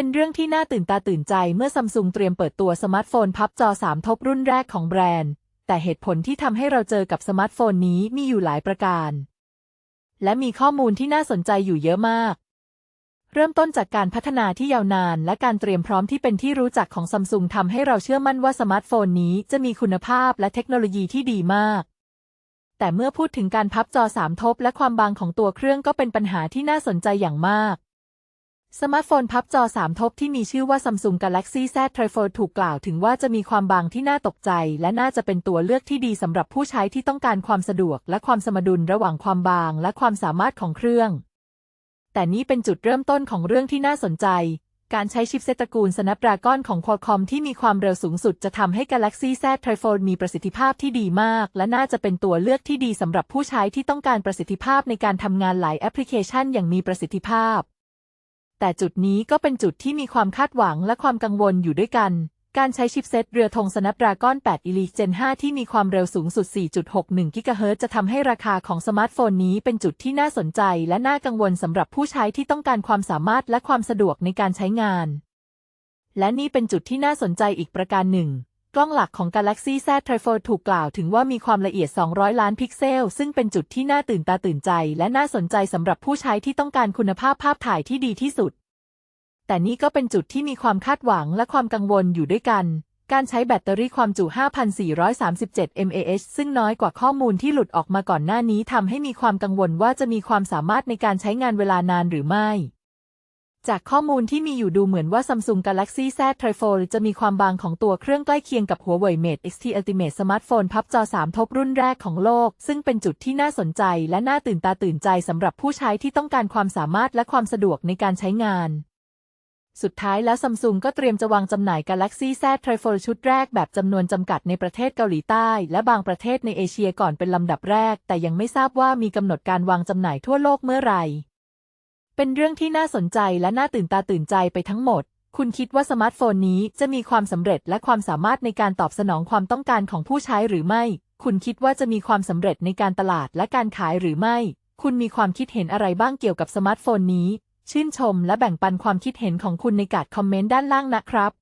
เป็นเรื่องที่น่าตื่นตาตื่นใจเมื่อซัมซุงเตรียมเปิดตัวสมาร์ทโฟนพับจอ 3 ทบรุ่นแรกของแบรนด์ แต่เหตุผลที่ทำให้เราเจอกับสมาร์ทโฟนนี้มีอยู่หลายประการ และมีข้อมูลที่น่าสนใจอยู่เยอะมาก เริ่มต้นจากการพัฒนาที่ยาวนาน และการเตรียมพร้อมที่เป็นที่รู้จักของซัมซุงทำให้เราเชื่อมั่นว่าสมาร์ทโฟนนี้จะมีคุณภาพและเทคโนโลยีที่ดีมากแต่เมื่อพูดถึงการพับจอ 3 ทบ และความบางของตัวเครื่องก็เป็นปัญหาที่น่าสนใจอย่างมาก สมาร์ทโฟนพับจอ 3 ทบที่มีชื่อว่า Samsung Galaxy Z Trifold ถูกกล่าวถึงว่าจะมีความบางที่น่าตกใจ และน่าจะเป็นตัวเลือกที่ดีสำหรับผู้ใช้ที่ต้องการความสะดวก และความสมดุลระหว่างความบางและความสามารถของเครื่อง แต่นี้เป็นจุดเริ่มต้นของเรื่องที่น่าสนใจ การใช้ชิปเซตตระกูล Snapdragon ของ Qualcomm ที่มีความเร็วสูงสุดจะทำให้ Galaxy Z Trifold มีประสิทธิภาพที่ดีมาก และน่าจะเป็นตัวเลือกที่ดีสำหรับผู้ใช้ที่ต้องการประสิทธิภาพในการทำงานหลายแอปพลิเคชันอย่างมีประสิทธิภาพ แต่จุดนี้ก็เป็นจุดที่มีความคาดหวังและความกังวลอยู่ด้วยกัน การใช้ชิปเซตเรือธง Snapdragon 8 Elite Gen 5ที่มีความเร็วสูงสุด 4.61 GHz จะทำให้ราคาของสมาร์ทโฟนนี้เป็นจุดที่น่าสนใจและน่ากังวลสำหรับผู้ใช้ที่ต้องการความสามารถและความสะดวกในการใช้งาน และนี่เป็นจุดที่น่าสนใจอีกประการหนึ่ง กล้องหลักของ Galaxy Z Trifold ถูกกล่าวถึงว่ามีความละเอียด 200 ล้านพิกเซล ซึ่งเป็นจุดที่น่าตื่นตาตื่นใจ และน่าสนใจสำหรับผู้ใช้ที่ต้องการคุณภาพภาพถ่ายที่ดีที่สุด แต่นี่ก็เป็นจุดที่มีความคาดหวังและความกังวลอยู่ด้วยกัน การใช้แบตเตอรี่ความจุ 5,437 mAh ซึ่งน้อยกว่าข้อมูลที่หลุดออกมาก่อนหน้านี้ทำให้มีความกังวลว่าจะมีความสามารถในการใช้งานเวลานานหรือไม่ จากข้อมูลที่มีอยู่ดูเหมือนว่า Samsung Galaxy Z Trifold จะมีความบางของตัวเครื่องใกล้เคียงกับ Huawei Mate X T Ultimate สมาร์ทโฟนพับจอ 3 ทบรุ่นแรกของโลก ซึ่งเป็นจุดที่น่าสนใจและน่าตื่นตาตื่นใจสำหรับผู้ใช้ที่ต้องการความสามารถและความสะดวกในการใช้งาน สุดท้ายแล้วซัมซุงก็เตรียมจะวางจำหน่าย Galaxy Z Trifold ชุดแรกแบบจำนวนจำกัดในประเทศเกาหลีใต้ และบางประเทศในเอเชียก่อนเป็นลำดับแรก แต่ยังไม่ทราบว่ามีกำหนดการวางจำหน่ายทั่วโลกเมื่อไหร่ เป็นเรื่องที่น่าสนใจและน่าตื่นตาตื่นใจไปทั้งหมด คุณคิดว่าสมาร์ทโฟนนี้จะมีความสำเร็จและความสามารถในการตอบสนองความต้องการของผู้ใช้หรือไม่ คุณคิดว่าจะมีความสำเร็จในการตลาดและการขายหรือไม่ คุณมีความคิดเห็นอะไรบ้างเกี่ยวกับสมาร์ทโฟนนี้ ชื่นชมและแบ่งปันความคิดเห็นของคุณในการคอมเมนต์ด้านล่างนะครับ